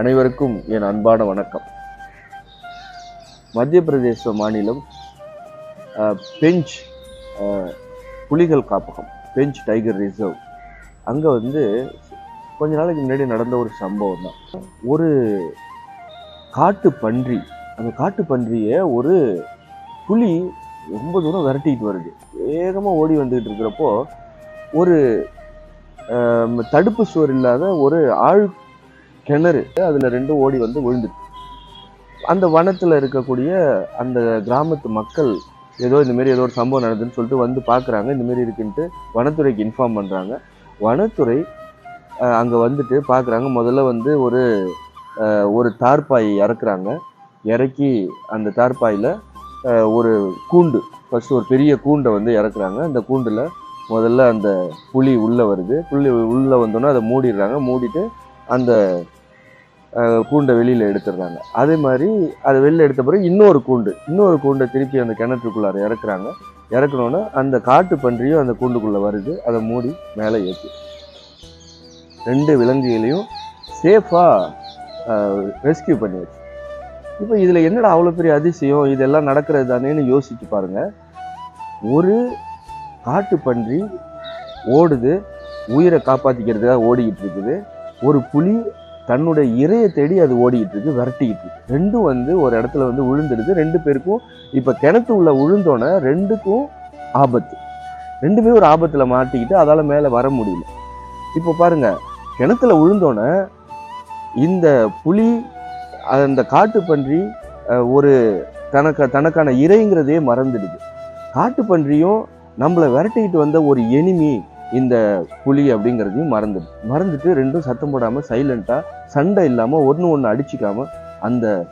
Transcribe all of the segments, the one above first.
அனைவருக்கும் என் அன்பான வணக்கம். மத்திய பிரதேச மாநிலம் பெஞ்ச் புலிகள் காப்பகம் பெஞ்ச் டைகர் ரிசர்வ். அங்கே வந்து கொஞ்ச நாளைக்கு முன்னாடி நடந்த ஒரு சம்பவம் தான். ஒரு காட்டு பன்றி அந்த காட்டு பன்றியை ஒரு புலி ரொம்ப தூரம் விரட்டிக்கிட்டு வருது. வேகமாக ஓடி வந்துக்கிட்டு இருக்கிறப்போ ஒரு தடுப்பு சுவர் இல்லாத ஒரு ஆழ் கிணறு அதில் ரெண்டும் ஓடி வந்து விழுந்துட்டு. அந்த வனத்தில் இருக்கக்கூடிய அந்த கிராமத்து மக்கள் ஏதோ இந்த ஏதோ ஒரு சம்பவம் நடக்குதுன்னு சொல்லிட்டு வந்து பார்க்குறாங்க இந்த மாரி இருக்குன்ட்டு வனத்துறைக்கு இன்ஃபார்ம் பண்ணுறாங்க வனத்துறை அங்கே வந்துட்டு பார்க்குறாங்க முதல்ல வந்து ஒரு ஒரு தார்பாய் இறக்குறாங்க. இறக்கி அந்த தார்பாயில் ஒரு கூண்டு ஃபஸ்ட்டு ஒரு பெரிய கூண்டை வந்து இறக்குறாங்க. அந்த கூண்டில் முதல்ல அந்த புலி உள்ளே வருது. புலி உள்ளே வந்தோன்னே அதை மூடிடுறாங்க. மூடிட்டு அந்த கூண்டை வெளியில் எடுத்துடுறாங்க. அதே மாதிரி அதை வெளியில் எடுத்த பிறகு இன்னொரு கூண்டு இன்னொரு கூண்டை திருப்பி அந்த கிணற்றுக்குள்ளார இறக்குறாங்க. இறக்குனோன்னே அந்த காட்டு பன்றியும் அந்த கூண்டுக்குள்ளே வருது அதை மூடி மேலே ஏற்றி ரெண்டு விலங்குகளையும் சேஃபாக ரெஸ்கியூ பண்ணியாச்சு இப்போ இதில் என்னடா அவ்வளோ பெரிய அதிசயம்? இதெல்லாம் நடக்கிறது தானேன்னு யோசிச்சு பாருங்கள் ஒரு காட்டு பன்றி ஓடுது உயிரை காப்பாற்றிக்கிறதுக்காக ஓடிக்கிட்டு இருக்குது. ஒரு புலி தன்னுடைய இரையை தேடி அது ஓடிக்கிட்டு இருக்கு விரட்டிக்கிட்டு இருக்கு. ரெண்டும் வந்து ஒரு இடத்துல வந்து விழுந்துடுது ரெண்டு பேருக்கும் இப்போ கிணத்து உள்ள விழுந்தோன்னே ரெண்டுக்கும் ஆபத்து. ரெண்டுமே ஒரு ஆபத்தில் மாட்டிக்கிட்டு அதால் மேலே வர முடியல. இப்போ பாருங்க கிணத்துல விழுந்தோன்னே இந்த புலி அந்த காட்டு பன்றி ஒரு தனக்கு தனக்கான இறைங்கிறதே மறந்துடுது. காட்டு பன்றியும் நம்மளை விரட்டிக்கிட்டு வந்த ஒரு எனிமி இந்த புலி அப்படிங்கிறதையும் மறந்துடு மறந்துட்டு ரெண்டும் சத்தம் போடாமல் சைலண்ட்டாக சண்டை இல்லாமல் ஒன்று ஒன்று அடிச்சிக்காமல் அந்த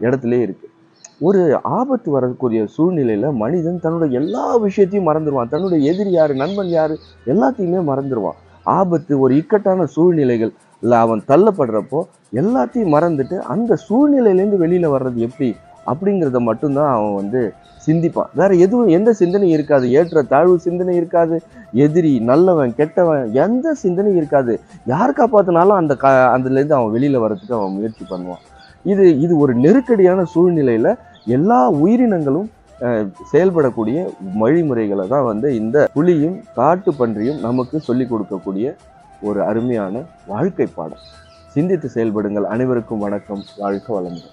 இடத்துலே இருக்கு. ஒரு ஆபத்து வரக்கூடிய சூழ்நிலையில் மனிதன் தன்னோட எல்லா விஷயத்தையும் மறந்துடுவான் தன்னுடைய எதிரி யார் நண்பன் யார் எல்லாத்தையுமே மறந்துடுவான் ஆபத்து ஒரு இக்கட்டான சூழ்நிலைகள் இல்லை அவன் தள்ளப்படுறப்போ எல்லாத்தையும் மறந்துட்டு அந்த சூழ்நிலையிலேருந்து வெளியில் வர்றது எப்படி? அப்படிங்கிறத மட்டும்தான் அவன் வந்து சிந்திப்பான். வேற எதுவும் எந்த சிந்தனையும் இருக்காது. ஏற்ற தாழ்வு சிந்தனை இருக்காது. எதிரி நல்லவன் கெட்டவன் எந்த சிந்தனையும் இருக்காது. யார் காப்பாத்தினாலும் அந்த கா அதுலேருந்து அவன் வெளியில் வர்றதுக்கு அவன் முயற்சி பண்ணுவான். இது இது ஒரு நெருக்கடியான சூழ்நிலையில் எல்லா உயிரினங்களும் செயல்படக்கூடிய வழிமுறைகளை தான் வந்து இந்த புலியும் காட்டு பன்றியும் நமக்கு சொல்லிக் கொடுக்கக்கூடிய ஒரு அருமையான வாழ்க்கை பாடம். சிந்தித்து செயல்படுங்கள். அனைவருக்கும் வணக்கம். வாழ்க வளமுடன்.